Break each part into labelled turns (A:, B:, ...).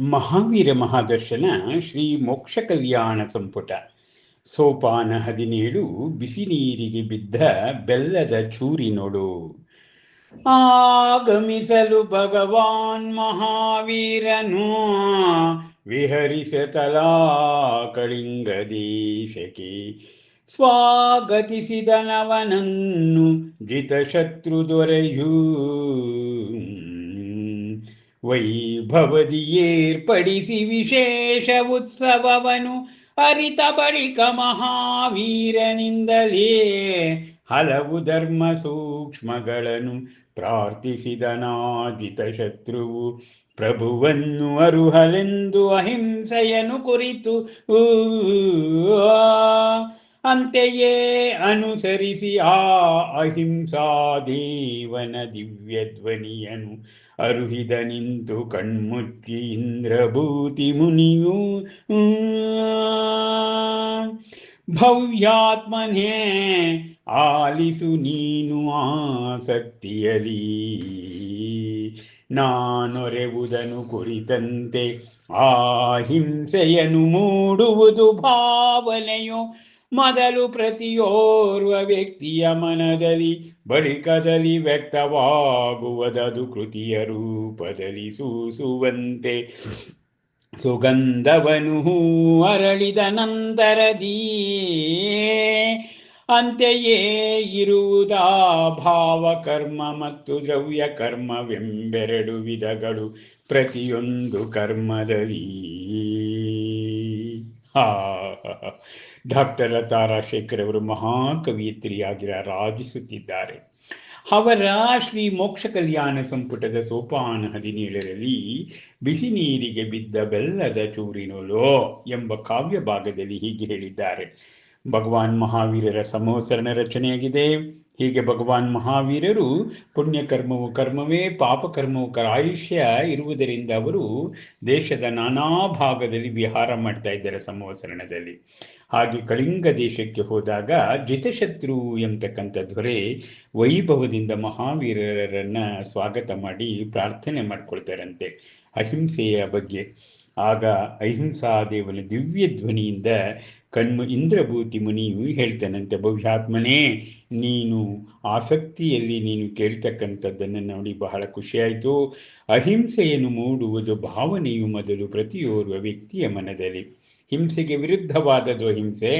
A: ಮಹಾವೀರ ಮಹಾದರ್ಶನ ಶ್ರೀ ಮೋಕ್ಷ ಕಲ್ಯಾಣ ಸಂಪುಟ. ಸೋಪಾನ ಹದಿನೇಳು ಬಿಸಿ ನೀರಿಗೆ ಬಿದ್ದ ಬೆಲ್ಲದ ಚೂರಿನೊಳು ಆಗಮಿಸಲು ಭಗವಾನ್ ಮಹಾವೀರನು ವಿಹರಿಸತಲಾ ಕಳಿಂಗ ದೇಶಕ್ಕೆ ಸ್ವಾಗತಿಸಿದನವನನ್ನು ಜಿತಶತ್ರು ದೊರೆಯೂ. ವೈಭವದಿ ಏರ್ಪಡಿಸಿ ವಿಶೇಷ ಉತ್ಸವವನು ಅರಿತ ಬಳಿಕ ಮಹಾವೀರನಿಂದಲೇ. ಹಲವು ಧರ್ಮ ಸೂಕ್ಷ್ಮಗಳನ್ನು ಪ್ರಾರ್ಥಿಸಿದನಾಜಿತ ಶತ್ರುವು ಪ್ರಭುವನ್ನು ಅರುಹಲೆಂದು ಅಹಿಂಸೆಯನ್ನು ಕುರಿತು ಅಂತೆಯೇ ಅನುಸರಿಸಿ ಆ ಅಹಿಂಸಾ ದೇವನ ದಿವ್ಯ ಧ್ವನಿಯನು. ಅರುಹಿದ ನಿಂತು ಕಣ್ಮುಚ್ಚಿ ಇಂದ್ರಭೂತಿ ಮುನಿಯು. ಭವ್ಯಾತ್ಮನೇ, ಆಲಿಸು ನೀನು ಆಸಕ್ತಿಯಲಿ ನಾನೊರೆವುದನು ಕುರಿತಂತೆ, ಆ ಹಿಂಸೆಯನ್ನು ಮೂಡುವುದು ಭಾವನೆಯು. ಮೊದಲು ಪ್ರತಿಯೋರ್ವ ವ್ಯಕ್ತಿಯ ಮನದಲ್ಲಿ, ಬಳಿಕದಲ್ಲಿ ವ್ಯಕ್ತವಾಗುವುದದು ಕೃತಿಯ ರೂಪದಲ್ಲಿ ಸೂಸುವಂತೆ. ಸುಗಂಧವನು ಅರಳಿದ ನಂತರದೀ ಅಂತೆಯೇ ಇರುವುದಾ ಭಾವಕರ್ಮ ಮತ್ತು ದ್ರವ್ಯ ಕರ್ಮವೆಂಬೆರಡು ವಿಧಗಳು ಪ್ರತಿಯೊಂದು ಕರ್ಮದಲ್ಲಿ ಹಾ. ಡಾಕ್ಟರ್ ಲತಾ ರಾಜಶೇಖರ್ ಅವರು ಮಹಾಕವಿಯತ್ರಿಯಾಗಿರ ರಾಜಿಸುತ್ತಿದ್ದಾರೆ. ಅವರ ಶ್ರೀ ಮೋಕ್ಷ ಕಲ್ಯಾಣ ಸಂಪುಟದ ಸೋಪಾನ ಹದಿನೇಳರಲ್ಲಿ ಬಿಸಿ ನೀರಿಗೆ ಬಿದ್ದ ಬೆಲ್ಲದ ಚೂರಿನೊಲೋ ಎಂಬ ಕಾವ್ಯ ಭಾಗದಲ್ಲಿ ಹೀಗೆ ಹೇಳಿದ್ದಾರೆ. ಭಗವಾನ್ ಮಹಾವೀರರ ಸಮೋಸರಣ ರಚನೆಯಾಗಿದೆ. ಹೀಗೆ ಭಗವಾನ್ ಮಹಾವೀರರು ಪುಣ್ಯಕರ್ಮವು ಕರ್ಮವೇ, ಪಾಪಕರ್ಮವು ಆಯುಷ್ಯ ಇರುವುದರಿಂದ ಅವರು ದೇಶದ ನಾನಾ ಭಾಗದಲ್ಲಿ ವಿಹಾರ ಮಾಡ್ತಾ ಇದ್ದಾರೆ ಸಮವಸರಣದಲ್ಲಿ ಹಾಗೆ ಕಳಿಂಗ ದೇಶಕ್ಕೆ ಹೋದಾಗ ಜಿತಶತ್ರು ಎಂಬತಕ್ಕಂಥ ದೊರೆ ವೈಭವದಿಂದ ಮಹಾವೀರರನ್ನ ಸ್ವಾಗತ ಮಾಡಿ ಪ್ರಾರ್ಥನೆ ಮಾಡ್ಕೊಳ್ತಾರಂತೆ ಅಹಿಂಸೆಯ ಬಗ್ಗೆ. ಆಗ ಅಹಿಂಸಾ ದೇವನ ದಿವ್ಯ ಧ್ವನಿಯಿಂದ ಕಣ್ಮು ಇಂದ್ರಭೂತಿ ಮುನಿಯು ಹೇಳ್ತಾನಂತೆ ಭವ್ಯಾತ್ಮನೇ ನೀನು ಆಸಕ್ತಿಯಲ್ಲಿ ನೀನು ಕೇಳ್ತಕ್ಕಂಥದ್ದನ್ನು ನೋಡಿ ಬಹಳ ಖುಷಿಯಾಯಿತು. ಅಹಿಂಸೆಯನ್ನು ಮೂಡುವುದು ಭಾವನೆಯು ಮೊದಲು ಪ್ರತಿಯೋರ್ವ ವ್ಯಕ್ತಿಯ ಮನದಲ್ಲಿ. ಹಿಂಸೆಗೆ ವಿರುದ್ಧವಾದದ್ದು ಹಿಂಸೆ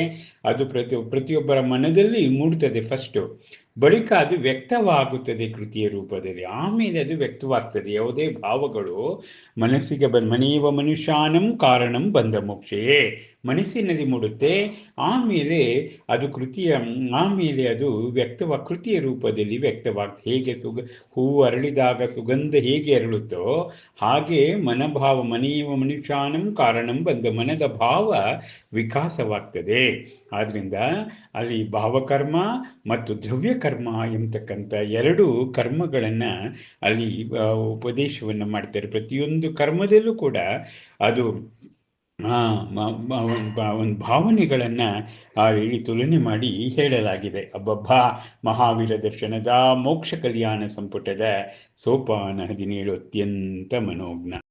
A: ಅದು ಪ್ರತಿ, ಪ್ರತಿಯೊಬ್ಬರ ಮನದಲ್ಲಿ ಮೂಡ್ತದೆ ಫಸ್ಟು ಬಳಿಕ ಅದು ವ್ಯಕ್ತವಾಗುತ್ತದೆ ಕೃತಿಯ ರೂಪದಲ್ಲಿ. ಆಮೇಲೆ ಅದು ವ್ಯಕ್ತವಾಗ್ತದೆ. ಯಾವುದೇ ಭಾವಗಳು ಮನಸ್ಸಿಗೆ ಬಂದ ಮನೆಯುವ ಮನುಷ್ಯಾನಂ ಕಾರಣಂ ಬಂದ ಮೋಕ್ಷೆಯೇ ಮನಸ್ಸಿನಲ್ಲಿ ಮೂಡುತ್ತೆ. ಆಮೇಲೆ ಅದು ಕೃತಿಯ, ಆಮೇಲೆ ಅದು ವ್ಯಕ್ತವ, ಕೃತಿಯ ರೂಪದಲ್ಲಿ ವ್ಯಕ್ತವಾಗ್ತದೆ ಹೇಗೆ ಸುಗ, ಹೂ ಅರಳಿದಾಗ ಸುಗಂಧ ಹೇಗೆ ಅರಳುತ್ತೋ ಹಾಗೆ ಮನಭಾವ ಮನೆಯುವ ಮನುಷ್ಯಾನಂ ಕಾರಣಂ ಬಂದ ಮನದ ಭಾವ ವಿಕಾಸವಾಗ್ತದೆ. ಆದ್ರಿಂದ ಅಲ್ಲಿ ಭಾವಕರ್ಮ ಮತ್ತು ದ್ರವ್ಯ ಕರ್ಮ ಎಂಬತಕ್ಕಂಥ ಎರಡು ಕರ್ಮಗಳನ್ನು ಅಲ್ಲಿ ಉಪದೇಶವನ್ನು ಮಾಡ್ತಾರೆ. ಪ್ರತಿಯೊಂದು ಕರ್ಮದಲ್ಲೂ ಕೂಡ ಅದು ಒಂದು ಭಾವನೆಗಳನ್ನು ಇಲ್ಲಿ ತುಲನೆ ಮಾಡಿ ಹೇಳಲಾಗಿದೆ. ಅಬ್ಬಬ್ಬ, ಮಹಾವೀರ ದರ್ಶನದ ಮೋಕ್ಷ ಕಲ್ಯಾಣ ಸಂಪುಟದ ಸೋಪಾನ ಹದಿನೇಳು ಅತ್ಯಂತ ಮನೋಜ್ಞ.